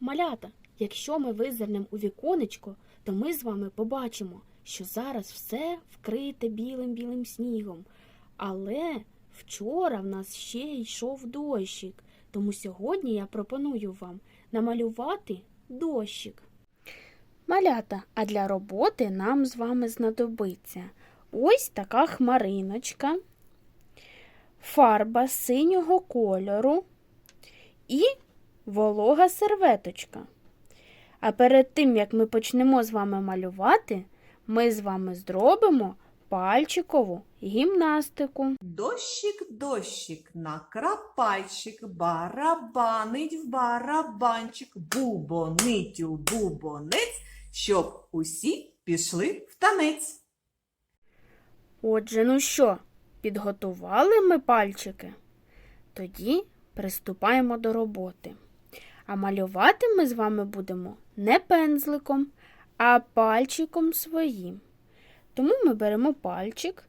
Малята, якщо ми визирнемо у віконечко, то ми з вами побачимо, що зараз все вкрите білим-білим снігом. Але вчора в нас ще йшов дощик, тому сьогодні я пропоную вам намалювати дощик. Малята, а для роботи нам з вами знадобиться ось така хмариночка, фарба синього кольору і волога серветочка. А перед тим, як ми почнемо з вами малювати, ми з вами зробимо пальчикову гімнастику. Дощик, дощик, накрапальчик, барабанить в барабанчик, бубонить у бубонець, щоб усі пішли в танець. Отже, ну що, підготували ми пальчики? Тоді приступаємо до роботи. А малювати ми з вами будемо не пензликом, а пальчиком своїм. Тому ми беремо пальчик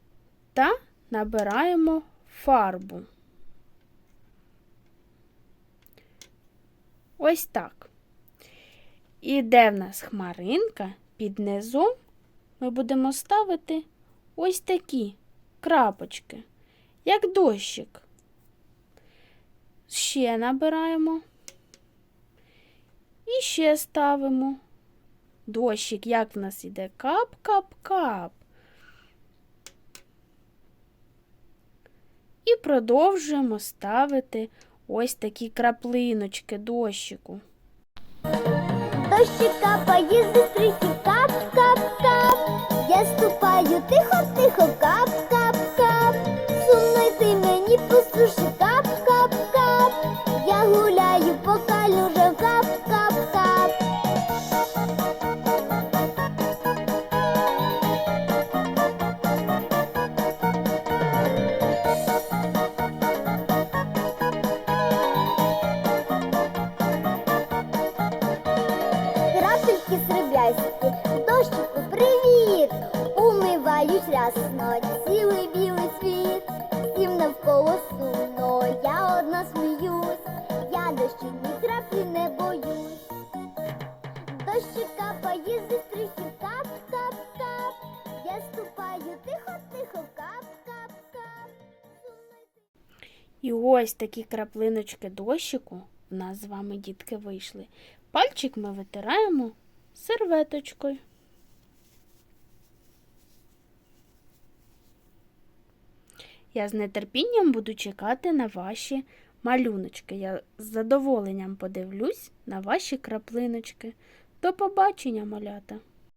та набираємо фарбу. Ось так. І де в нас хмаринка, під низом ми будемо ставити ось такі крапочки, як дощик. Ще набираємо ще ставимо. Дощик, як в нас іде кап-кап-кап. І продовжуємо ставити ось такі краплиночки дощику. Дощик капає зі стрихи, кап, кап, кап. Я ступаю тихо, тихо, кап, кап, кап. Сумно йти мені по сріблясті, дощику привіт! Умиваюсь рясно, цілий білий світ. Всім навколо сумно, я одна сміюсь, я дощу ні краплі не боюсь. Дощик капає зі стрихів, кап, кап, кап. Я ступаю тихо, тихо, кап, кап. І ось такі краплиночки дощику в нас з вами, дітки, вийшли. Пальчик ми витираємо серветочкою. Я з нетерпінням буду чекати на ваші малюночки. Я з задоволенням подивлюсь на ваші краплиночки. До побачення, малята!